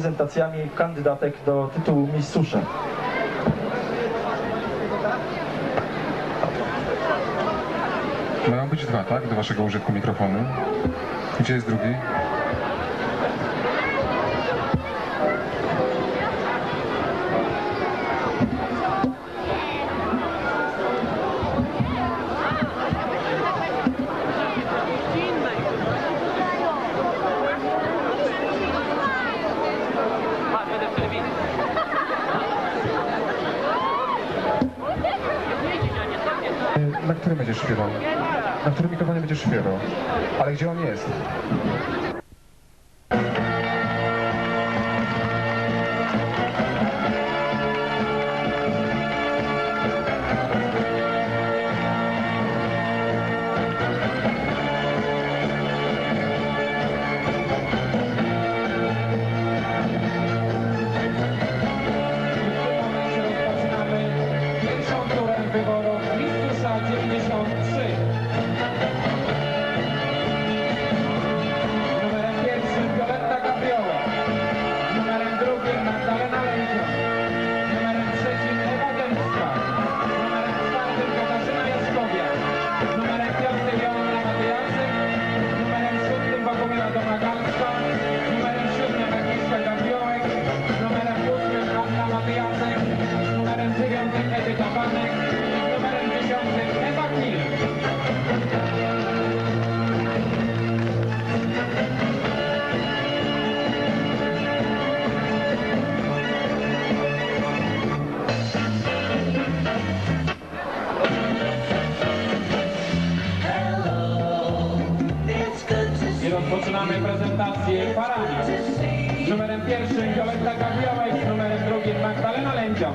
Prezentacjami kandydatek do tytułu Miss Mają być dwa, tak? Do waszego użytku mikrofony. Gdzie jest drugi? którym będziesz śpiewał? Na którym mikrofonie będziesz śpiewał? Ale gdzie on jest? wyborów. this song and sing. Magda Gawiła i z numerem drugim Magdalena Lędzią.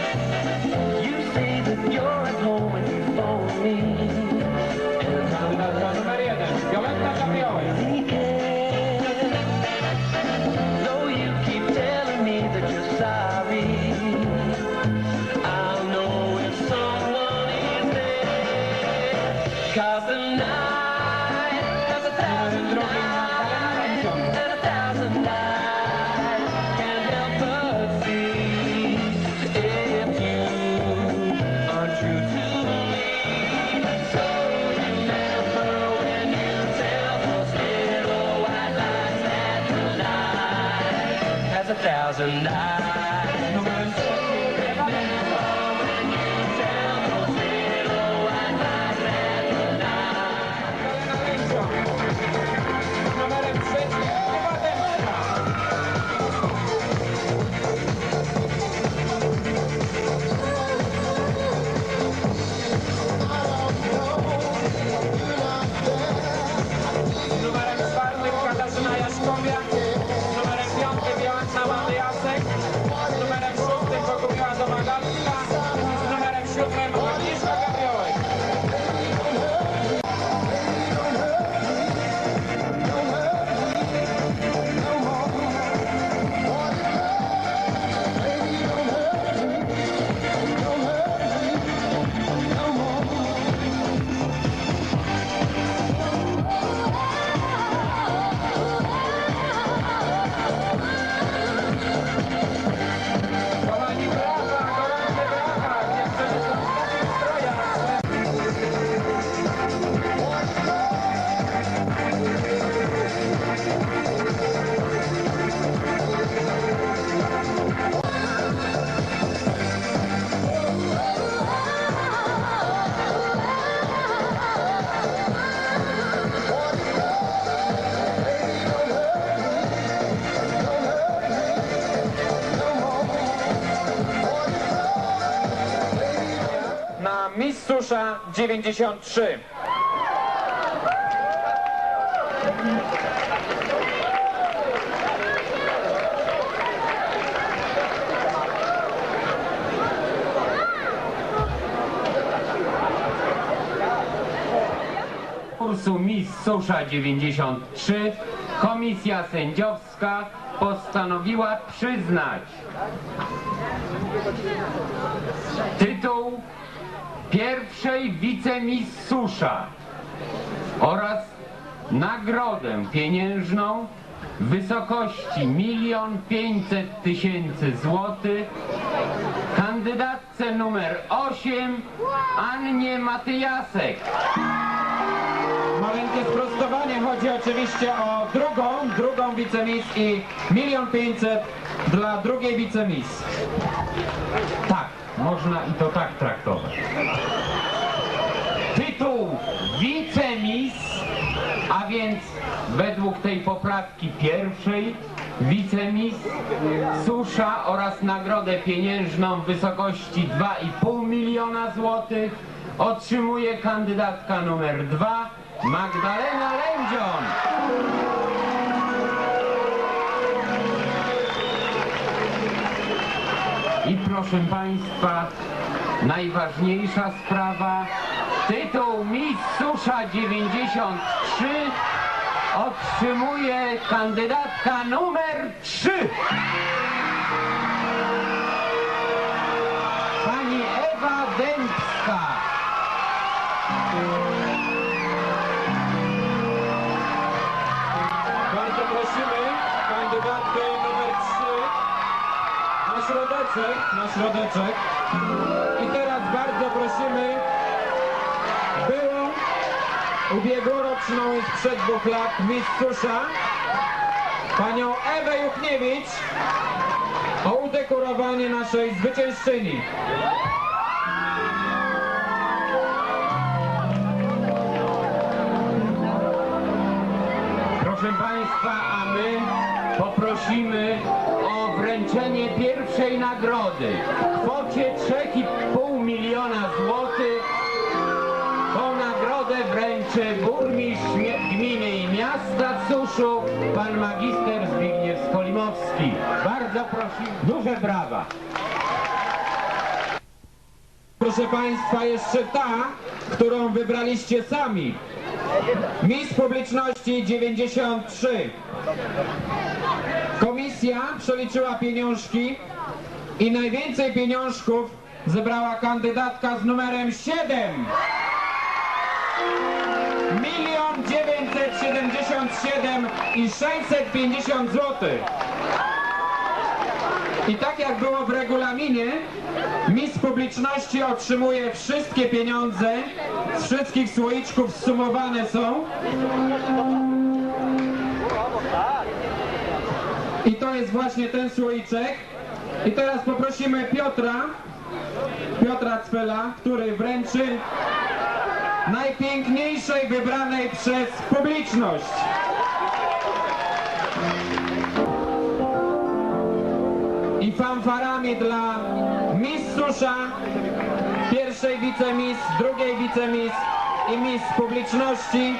You say that you're at home. thousand eyes. Susza 93. konkursu Miss Susza 93 komisja sędziowska postanowiła przyznać tytuł pierwszej wicemis Susza oraz nagrodę pieniężną w wysokości milion pięćset tysięcy złotych kandydatce numer 8 Annie Matyjasek. Maleńkie sprostowanie, chodzi oczywiście o drugą, drugą wicemis i milion pięćset dla drugiej wicemis. Można i to tak traktować. Tytuł wicemis, a więc według tej poprawki pierwszej wicemis susza oraz nagrodę pieniężną w wysokości 2,5 miliona złotych otrzymuje kandydatka numer 2 Magdalena Lędzion. Proszę Państwa, najważniejsza sprawa, tytuł Miss Susza 93 otrzymuje kandydatka numer 3. środeczek. I teraz bardzo prosimy byłą ubiegłoroczną i sprzed dwóch lat Miss Susza, panią Ewę Juchniewicz o udekorowanie naszej zwyciężczyni. Proszę Państwa, a my poprosimy wręczenie pierwszej nagrody w kwocie 3,5 miliona złotych. Tą nagrodę wręczy burmistrz gminy i miasta Suszu, pan magister Zbigniew Skolimowski. Bardzo prosimy, duże brawa. Proszę Państwa, jeszcze ta, którą wybraliście sami. Miss Publiczności 93. Komisja przeliczyła pieniążki i najwięcej pieniążków zebrała kandydatka z numerem 7. Milion 977 i 650 złotych. I tak jak było w regulaminie, Miss Publiczności otrzymuje wszystkie pieniądze, z wszystkich słoiczków zsumowane są. I to jest właśnie ten słoiczek. I teraz poprosimy Piotra, Piotra Cwela, który wręczy najpiękniejszej wybranej przez publiczność. Fanfarami dla Miss Susza, pierwszej wicemis, drugiej wicemis i Miss Publiczności